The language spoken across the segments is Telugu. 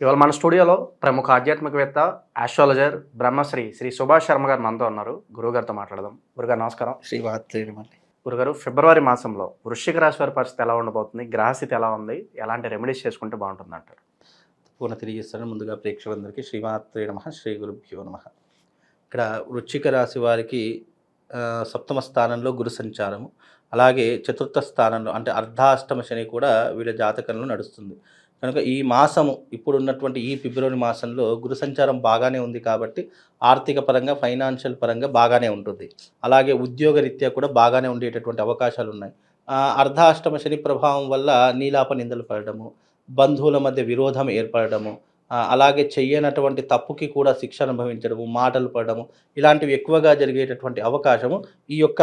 ఇవాళ మన స్టూడియోలో ప్రముఖ ఆధ్యాత్మికవేత్త ఆస్ట్రాలజర్ బ్రహ్మశ్రీ శ్రీ సుభాష్ శర్మ గారు మనతో ఉన్నారు. గురువుగారితో మాట్లాడదాం. గురుగారు నమస్కారం. శ్రీ వాత్రేయమని గురుగారు ఫిబ్రవరి మాసంలో వృశ్చిక రాశి వారి పరిస్థితి ఎలా ఉండబోతుంది? గ్రహస్థితి ఎలా ఉంది? ఎలాంటి రెమెడీస్ చేసుకుంటే బాగుంటుంది అంటారు. పూర్ణ తెలియజేస్తాను. ముందుగా ప్రేక్షకులందరికీ శ్రీమాత్రే నమ శ్రీ గురుభ్యో నమ. ఇక్కడ వృశ్చిక రాశి వారికి సప్తమ స్థానంలో గురు సంచారము. అలాగే చతుర్థ స్థానంలో అంటే అర్ధాష్టమ శని కూడా వీళ్ళ జాతకంలో నడుస్తుంది. కనుక ఈ మాసము ఇప్పుడు ఉన్నటువంటి ఈ ఫిబ్రవరి మాసంలో గురు సంచారం బాగానే ఉంది కాబట్టి ఆర్థిక పరంగా ఫైనాన్షియల్ పరంగా బాగానే ఉంటుంది. అలాగే ఉద్యోగ రీత్యా కూడా బాగానే ఉండేటటువంటి అవకాశాలు ఉన్నాయి. అర్ధాష్టమ శని ప్రభావం వల్ల నీలాప నిందలు పడడము బంధువుల మధ్య విరోధం ఏర్పడము అలాగే చెయ్యనటువంటి తప్పుకి కూడా శిక్ష అనుభవించడము మాటలు పడము ఇలాంటివి ఎక్కువగా జరిగేటటువంటి అవకాశము ఈ యొక్క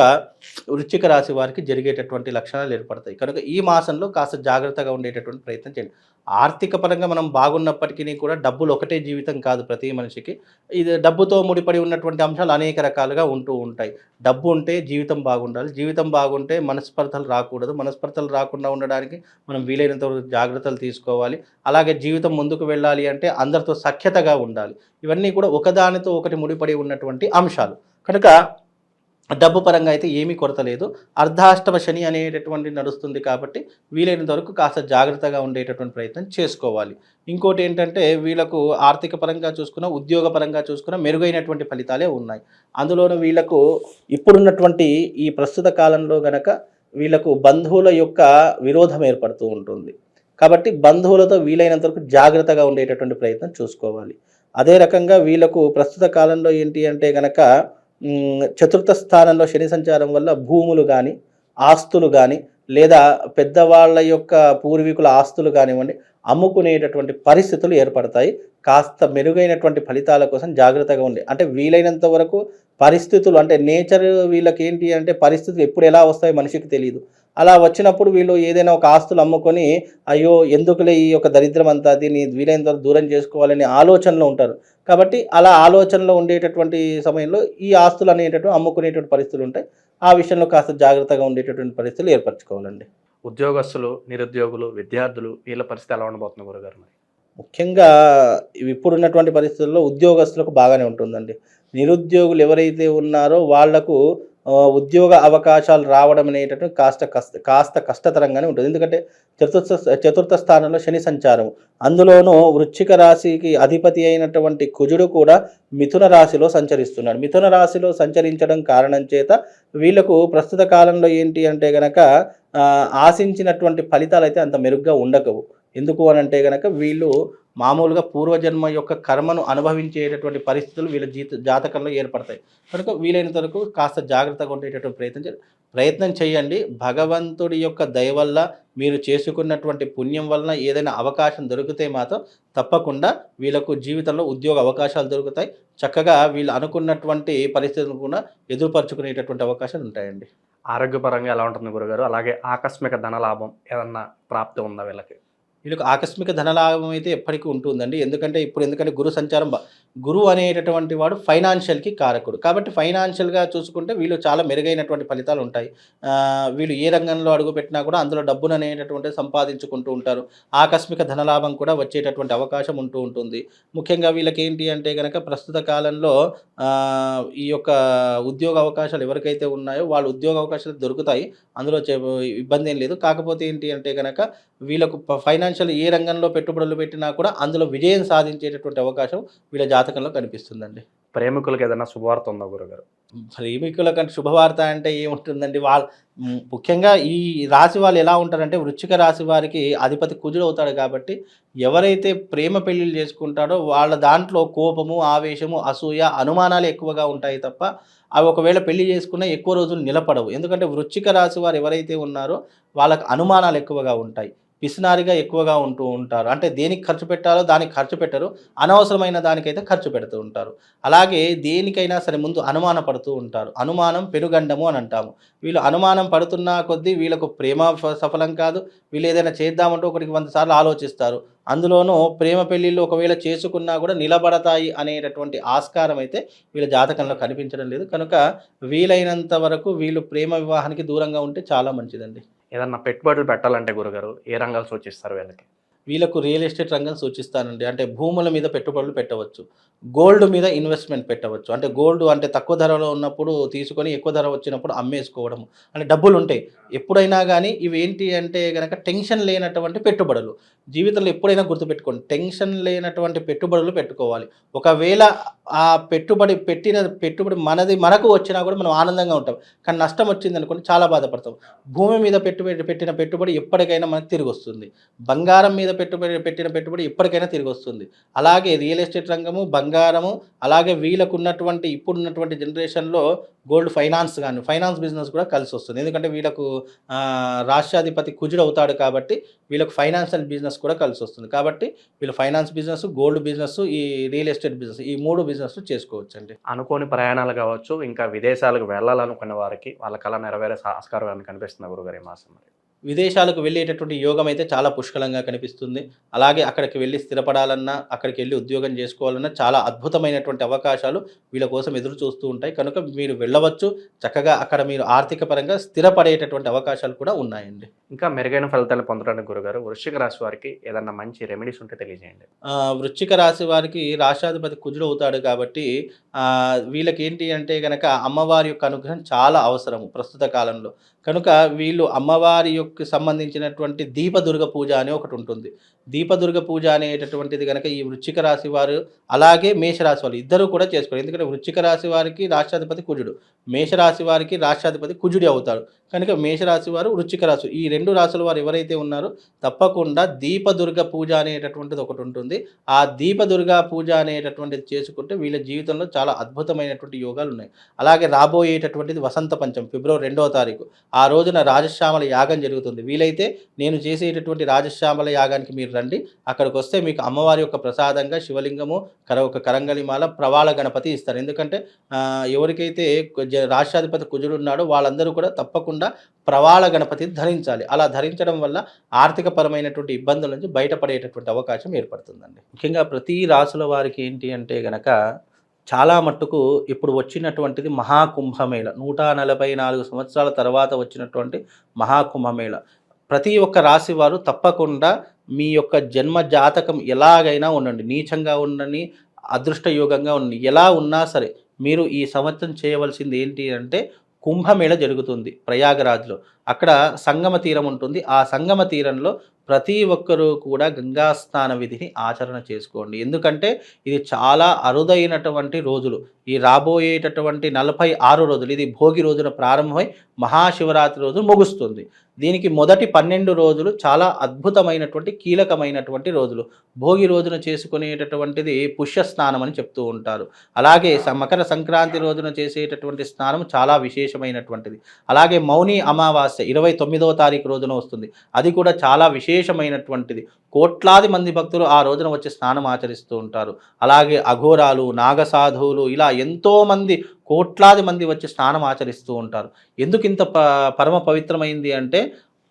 వృశ్చిక రాశి వారికి జరిగేటటువంటి లక్షణాలు ఏర్పడతాయి. కనుక ఈ మాసంలో కాస్త జాగ్రత్తగా ఉండేటటువంటి ప్రయత్నం చేయండి. ఆర్థిక పరంగా మనం బాగున్నప్పటికీ కూడా డబ్బులు ఒకటే జీవితం కాదు ప్రతి మనిషికి. ఇది డబ్బుతో ముడిపడి ఉన్నటువంటి అంశాలు అనేక రకాలుగా ఉంటూ ఉంటాయి. డబ్బు ఉంటే జీవితం బాగుండాలి. జీవితం బాగుంటే మనస్పర్ధలు రాకూడదు. మనస్పర్ధలు రాకుండా ఉండడానికి మనం వీలైనంత జాగ్రత్తలు తీసుకోవాలి. అలాగే జీవితం ముందుకు వెళ్ళాలి అంటే అందరితో సఖ్యతగా ఉండాలి. ఇవన్నీ కూడా ఒకదానితో ఒకటి ముడిపడి ఉన్నటువంటి అంశాలు. కనుక డబ్బు పరంగా అయితే ఏమీ కొరత లేదు. అర్ధాష్టమ శని అనేటటువంటి నడుస్తుంది కాబట్టి వీలైనంత వరకు కాస్త జాగ్రత్తగా ఉండేటటువంటి ప్రయత్నం చేసుకోవాలి. ఇంకోటి ఏంటంటే వీళ్ళకు ఆర్థిక పరంగా చూసుకున్న ఉద్యోగ పరంగా చూసుకున్న మెరుగైనటువంటి ఫలితాలే ఉన్నాయి. అందులోనూ వీళ్ళకు ఇప్పుడున్నటువంటి ఈ ప్రస్తుత కాలంలో గనక వీళ్ళకు బంధువుల యొక్క విరోధం ఏర్పడుతూ ఉంటుంది. కాబట్టి బంధువులతో వీలైనంత వరకు జాగ్రత్తగా ఉండేటటువంటి ప్రయత్నం చూసుకోవాలి. అదే రకంగా వీళ్ళకు ప్రస్తుత కాలంలో ఏంటి అంటే గనక చతుర్థ స్థానంలో శని సంచారం వల్ల భూములు కానీ ఆస్తులు కానీ లేదా పెద్దవాళ్ళ యొక్క పూర్వీకుల ఆస్తులు కానివ్వండి అమ్ముకునేటటువంటి పరిస్థితులు ఏర్పడతాయి. కాస్త మెరుగైనటువంటి ఫలితాల కోసం జాగ్రత్తగా ఉండి అంటే వీలైనంత వరకు పరిస్థితులు అంటే నేచర్ వీళ్ళకి ఏంటి అంటే పరిస్థితులు ఎప్పుడు ఎలా వస్తాయో మనిషికి తెలియదు అలా వచ్చినప్పుడు వీళ్ళు ఏదైనా ఒక ఆస్తులు అమ్ముకొని అయ్యో ఎందుకులే ఈ యొక్క దరిద్రం అంతా దీన్ని వీలైనంత దూరం చేసుకోవాలనే ఆలోచనలో ఉంటారు. కాబట్టి అలా ఆలోచనలో ఉండేటటువంటి సమయంలో ఈ ఆస్తులు అనేటటువంటి అమ్ముకునేటువంటి పరిస్థితులు ఉంటాయి. ఆ విషయంలో కాస్త జాగ్రత్తగా ఉండేటటువంటి పరిస్థితులు ఏర్పరచుకోవాలండి. ఉద్యోగస్తులు నిరుద్యోగులు విద్యార్థులు వీళ్ళ పరిస్థితి ఎలా ఉండబోతుంది గురుగారు మరి? ముఖ్యంగా ఇవి ఇప్పుడున్నటువంటి పరిస్థితుల్లో ఉద్యోగస్తులకు బాగానే ఉంటుందండి. నిరుద్యోగులు ఎవరైతే ఉన్నారో వాళ్ళకు ఉద్యోగ అవకాశాలు రావడం అనేటటువంటి కాస్త కష్ట కాస్త కష్టతరంగానే ఉంటుంది. ఎందుకంటే చతుర్థ చతుర్థ స్థానంలో శని సంచారం. అందులోనూ వృశ్చిక రాశికి అధిపతి అయినటువంటి కుజుడు కూడా మిథున రాశిలో సంచరిస్తున్నాడు. మిథున రాశిలో సంచరించడం కారణం చేత వీళ్ళకు ప్రస్తుత కాలంలో ఏంటి అంటే గనక ఆశించినటువంటి ఫలితాలు అయితే అంత మెరుగ్గా ఉండకవు. ఎందుకు అని అంటే కనుక వీళ్ళు మామూలుగా పూర్వజన్మ యొక్క కర్మను అనుభవించేటటువంటి పరిస్థితులు వీళ్ళ జీత జాతకంలో ఏర్పడతాయి. కనుక వీలైనంత వరకు కాస్త జాగ్రత్తగా ఉండేటటువంటి ప్రయత్నం ప్రయత్నం చేయండి. భగవంతుడి యొక్క దయ వల్ల మీరు చేసుకున్నటువంటి పుణ్యం వలన ఏదైనా అవకాశం దొరికితే మాత్రం తప్పకుండా వీళ్ళకు జీవితంలో ఉద్యోగ అవకాశాలు దొరుకుతాయి. చక్కగా వీళ్ళు అనుకున్నటువంటి పరిస్థితులను కూడా ఎదురుపరుచుకునేటటువంటి అవకాశాలు ఉంటాయండి. ఆరోగ్యపరంగా ఎలా ఉంటుంది గురుగారు? అలాగే ఆకస్మిక ధన లాభం ఏదన్నా ప్రాప్తి ఉందా వీళ్ళకి? వీళ్ళకి ఆకస్మిక ధనలాభం అయితే ఎప్పటికీ ఉంటుందండి. ఎందుకంటే ఇప్పుడు ఎందుకంటే గురు సంచారం గురువు అనేటటువంటి వాడు ఫైనాన్షియల్కి కారకుడు. కాబట్టి ఫైనాన్షియల్గా చూసుకుంటే వీళ్ళు చాలా మెరుగైనటువంటి ఫలితాలు ఉంటాయి. వీళ్ళు ఏ రంగంలో అడుగుపెట్టినా కూడా అందులో డబ్బును అనేటటువంటి సంపాదించుకుంటూ ఉంటారు. ఆకస్మిక ధనలాభం కూడా వచ్చేటటువంటి అవకాశం ఉంటూ ఉంటుంది. ముఖ్యంగా వీళ్ళకి ఏంటి అంటే కనుక ప్రస్తుత కాలంలో ఈ యొక్క ఉద్యోగ అవకాశాలు ఎవరికైతే ఉన్నాయో వాళ్ళు ఉద్యోగ అవకాశాలు దొరుకుతాయి. అందులో చే- ఇబ్బంది ఏం లేదు. కాకపోతే ఏంటి అంటే కనుక వీళ్ళకు ఫైనాన్షియల్ ఏ రంగంలో పెట్టుబడులు పెట్టినా కూడా అందులో విజయం సాధించేటటువంటి అవకాశం వీళ్ళ జాతకంలో కనిపిస్తుందండి. ప్రేమికులకు ఏదైనా శుభవార్త ఉందా గురుగారు? ప్రేమికుల కంటే శుభవార్త అంటే ఏముంటుందండి? వాళ్ళ ముఖ్యంగా ఈ రాశి వాళ్ళు ఎలా ఉంటారంటే వృశ్చిక రాశి వారికి అధిపతి కుజుడు అవుతాడు కాబట్టి ఎవరైతే ప్రేమ పెళ్ళిళ్ళు చేసుకుంటాడో వాళ్ళ దాంట్లో కోపము ఆవేశము అసూయ అనుమానాలు ఎక్కువగా ఉంటాయి తప్ప అవి ఒకవేళ పెళ్ళి చేసుకున్నా ఎక్కువ రోజులు నిలబడవు. ఎందుకంటే వృశ్చిక రాశి వారు ఎవరైతే ఉన్నారో వాళ్ళకి అనుమానాలు ఎక్కువగా ఉంటాయి. పిసినారిగా ఎక్కువగా ఉంటూ ఉంటారు. అంటే దేనికి ఖర్చు పెట్టాలో దానికి ఖర్చు పెట్టరు. అనవసరమైన దానికైతే ఖర్చు పెడుతూ ఉంటారు. అలాగే దేనికైనా సరే ముందు అనుమాన పడుతూ ఉంటారు. అనుమానం పెనుగండము అని అంటాము. వీళ్ళు అనుమానం పడుతున్న కొద్దీ వీళ్ళకు ప్రేమ సఫలం కాదు. వీళ్ళు ఏదైనా చేద్దామంటే ఒకటికి వంద సార్లు ఆలోచిస్తారు. అందులోనూ ప్రేమ పెళ్ళిళ్ళు ఒకవేళ చేసుకున్నా కూడా నిలబడతాయి అనేటటువంటి ఆస్కారం అయితే వీళ్ళ జాతకంలో కనిపించడం లేదు. కనుక వీలైనంత వరకు వీళ్ళు ప్రేమ వివాహానికి దూరంగా ఉంటే చాలా మంచిదండి. ఏదన్నా పెట్టుబడులు పెట్టాలంటే గురుగారు ఏ రంగాలు సూచిస్తారు వీళ్ళకి? వీళ్ళకు రియల్ ఎస్టేట్ రంగం సూచిస్తానండి. అంటే భూముల మీద పెట్టుబడులు పెట్టవచ్చు. గోల్డ్ మీద ఇన్వెస్ట్మెంట్ పెట్టవచ్చు. అంటే గోల్డ్ అంటే తక్కువ ధరలో ఉన్నప్పుడు తీసుకొని ఎక్కువ ధర వచ్చినప్పుడు అమ్మేసుకోవడం. అంటే డబ్బులు ఉంటాయి ఎప్పుడైనా కానీ ఇవి ఏంటి అంటే కనుక టెన్షన్ లేనటువంటి పెట్టుబడులు. జీవితంలో ఎప్పుడైనా గుర్తుపెట్టుకోండి. టెన్షన్ లేనటువంటి పెట్టుబడులు పెట్టుకోవాలి. ఒకవేళ ఆ పెట్టుబడి పెట్టిన పెట్టుబడి మనది మనకు వచ్చినా కూడా మనం ఆనందంగా ఉంటాం. కానీ నష్టం వచ్చింది అనుకోండి చాలా బాధపడతాం. భూమి మీద పెట్టుబడి పెట్టిన పెట్టుబడి ఎప్పటికైనా మనకు తిరిగి వస్తుంది బంగారం మీద పెట్టుబడి పెట్టిన పెట్టుబడి ఎప్పటికైనా తిరిగి వస్తుంది. అలాగే రియల్ ఎస్టేట్ రంగము బంగారము అలాగే వీళ్ళకు ఉన్నటువంటి ఇప్పుడున్నటువంటి జనరేషన్లో గోల్డ్ ఫైనాన్స్ కానీ ఫైనాన్స్ బిజినెస్ కూడా కలిసి వస్తుంది. ఎందుకంటే వీళ్ళకు రాష్ట్రాధిపతి కుజుడు అవుతాడు కాబట్టి వీళ్ళకు ఫైనాన్షియల్ బిజినెస్ కూడా కలిసి వస్తుంది. కాబట్టి వీళ్ళు ఫైనాన్స్ బిజినెస్ గోల్డ్ బిజినెస్ ఈ రియల్ ఎస్టేట్ బిజినెస్ ఈ మూడు బిజినెస్ చేసుకోవచ్చు అండి అనుకోని ప్రయాణాలు కావచ్చు ఇంకా విదేశాలకు వెళ్ళాలనుకున్న వారికి వాళ్ళ కళ నెరవేరే ఆస్కారం కనిపిస్తుంది గురుగారు ఈ మాసం మరి? విదేశాలకు వెళ్ళేటటువంటి యోగం అయితే చాలా పుష్కలంగా కనిపిస్తుంది. అలాగే అక్కడికి వెళ్ళి స్థిరపడాలన్నా అక్కడికి వెళ్ళి ఉద్యోగం చేసుకోవాలన్నా చాలా అద్భుతమైనటువంటి అవకాశాలు వీళ్ళ కోసం ఎదురు చూస్తూ ఉంటాయి. కనుక మీరు వెళ్ళవచ్చు. చక్కగా అక్కడ మీరు ఆర్థిక పరంగా స్థిరపడేటటువంటి అవకాశాలు కూడా ఉన్నాయండి. ఇంకా మెరుగైన ఫలితాలు పొందడానికి గురుగారు వృశ్చిక రాశి వారికి ఏదన్నా మంచి రెమెడీస్ ఉంటే తెలియజేయండి. వృశ్చిక రాశి వారికి రాష్ట్రాధిపతి కుజుడు అవుతాడు కాబట్టి వీళ్ళకి ఏంటి అంటే కనుక అమ్మవారి యొక్క అనుగ్రహం చాలా అవసరము ప్రస్తుత కాలంలో. కనుక వీళ్ళు అమ్మవారి యొక్క సంబంధించినటువంటి దీపదుర్గ పూజ అని ఒకటి ఉంటుంది. దీపదుర్గ పూజ అనేటటువంటిది కనుక ఈ వృశ్చిక రాశి వారు అలాగే మేషరాశి వారు ఇద్దరు కూడా చేసుకోవాలి. ఎందుకంటే వృశ్చిక రాశి వారికి రాష్ట్రాధిపతి కుజుడు. మేషరాశి వారికి రాష్ట్రాధిపతి కుజుడి అవుతాడు. కనుక మేషరాశి వారు వృచ్చిక రాశి ఈ రెండు రాశుల వారు ఎవరైతే ఉన్నారో తప్పకుండా దీపదుర్గ పూజ అనేటటువంటిది ఒకటి ఉంటుంది. ఆ దీపదుర్గ పూజ అనేటటువంటిది చేసుకుంటే వీళ్ళ జీవితంలో చాలా అద్భుతమైనటువంటి యోగాలు ఉన్నాయి. అలాగే రాబోయేటటువంటిది వసంత పంచం ఫిబ్రవరి రెండవ తారీఖు. ఆ రోజున రాజశ్యామల యాగం జరుగుతుంది. వీలైతే నేను చేసేటటువంటి రాజశ్యామల యాగానికి మీరు రండి. అక్కడికి వస్తే మీకు అమ్మవారి యొక్క ప్రసాదంగా శివలింగము కర ఒక కరంగలిమాల ప్రవాళ గణపతి ఇస్తారు. ఎందుకంటే ఎవరికైతే జ- రాష్ట్రాధిపతి కుజుడు ఉన్నాడో వాళ్ళందరూ కూడా తప్పకుండా ప్రవాళ గణపతిని ధరించాలి. అలా ధరించడం వల్ల ఆర్థిక పరమైనటువంటి ఇబ్బందుల నుంచి బయటపడేటటువంటి అవకాశం ఏర్పడుతుందండి. ముఖ్యంగా ప్రతి రాసుల వారికి ఏంటి అంటే గనక చాలా మట్టుకు ఇప్పుడు వచ్చినటువంటిది మహాకుంభమేళ. నూట నలభై నాలుగు సంవత్సరాల తర్వాత వచ్చినటువంటి మహాకుంభమేళ. ప్రతి ఒక్క రాశి వారు తప్పకుండా మీ యొక్క జన్మ జాతకం ఎలాగైనా ఉండండి. నీచంగా ఉండని అదృష్టయోగంగా ఉండండి. ఎలా ఉన్నా సరే మీరు ఈ సంవత్సరం చేయవలసింది ఏంటి అంటే కుంభమేళ జరుగుతుంది ప్రయాగరాజ్లో. అక్కడ సంగమ తీరం ఉంటుంది. ఆ సంగమ తీరంలో ప్రతి ఒక్కరూ కూడా గంగా స్నాన విధిని ఆచరణ చేసుకోండి. ఎందుకంటే ఇది చాలా అరుదైనటువంటి రోజులు. ఈ రాబోయేటటువంటి నలభై ఆరు రోజులు ఇది భోగి రోజున ప్రారంభమై మహాశివరాత్రి రోజు ముగుస్తుంది. దీనికి మొదటి పన్నెండు రోజులు చాలా అద్భుతమైనటువంటి కీలకమైనటువంటి రోజులు. భోగి రోజున చేసుకునేటటువంటిది పుష్య స్నానం అని చెప్తూ ఉంటారు. అలాగే మకర సంక్రాంతి రోజున చేసేటటువంటి స్నానం చాలా విశేషమైనటువంటిది. అలాగే మౌని అమావాస్య ఇరవై తొమ్మిదవ తారీఖు రోజున వస్తుంది. అది కూడా చాలా విశేషమైనటువంటిది. కోట్లాది మంది భక్తులు ఆ రోజున వచ్చి స్నానం ఆచరిస్తూ ఉంటారు. అలాగే అఘోరాలు నాగసాధువులు ఇలా ఎంతోమంది కోట్లాది మంది వచ్చి స్నానం ఆచరిస్తూ ఉంటారు. ఎందుకు ఇంత ప పరమ పవిత్రమైంది అంటే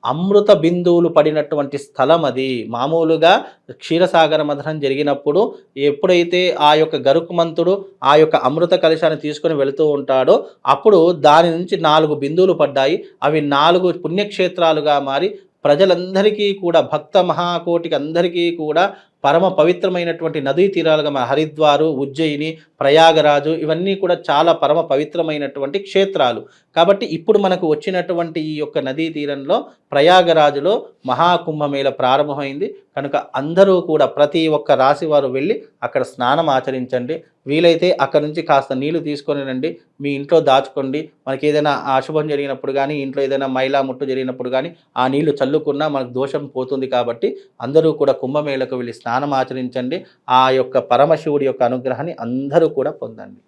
అమృత బిందువులు పడినటువంటి స్థలం అది. మామూలుగా క్షీరసాగర మథనం జరిగినప్పుడు ఎప్పుడైతే ఆ యొక్క గరుకుమంతుడు ఆ యొక్క అమృత కలశాన్ని తీసుకొని వెళుతూ ఉంటాడో అప్పుడు దాని నుంచి నాలుగు బిందువులు పడ్డాయి. అవి నాలుగు పుణ్యక్షేత్రాలుగా మారి ప్రజలందరికీ కూడా భక్త మహాకోటికి అందరికీ కూడా పరమ పవిత్రమైనటువంటి నదీ తీరాలుగా మన హరిద్వారు ఉజ్జయిని ప్రయాగరాజు ఇవన్నీ కూడా చాలా పరమ పవిత్రమైనటువంటి క్షేత్రాలు. కాబట్టి ఇప్పుడు మనకు వచ్చినటువంటి ఈ యొక్క నదీ తీరంలో ప్రయాగరాజులో మహాకుంభమేళ ప్రారంభమైంది. కనుక అందరూ కూడా ప్రతి ఒక్క రాశి వారు వెళ్ళి అక్కడ స్నానం ఆచరించండి. వీలైతే అక్కడ నుంచి కాస్త నీళ్ళు తీసుకొని రండి. మీ ఇంట్లో దాచుకోండి. మనకి ఏదైనా అశుభం జరిగినప్పుడు కానీ ఇంట్లో ఏదైనా మైలా ముట్టు జరిగినప్పుడు కానీ ఆ నీళ్ళు చల్లుకున్నా మనకు దోషం పోతుంది కాబట్టి అందరూ కూడా కుంభమేళకు వెళ్ళి స్నానం ఆచరించండి. ఆ యొక్క పరమశివుడి యొక్క అనుగ్రహాన్ని అందరూ కూడా పొందండి.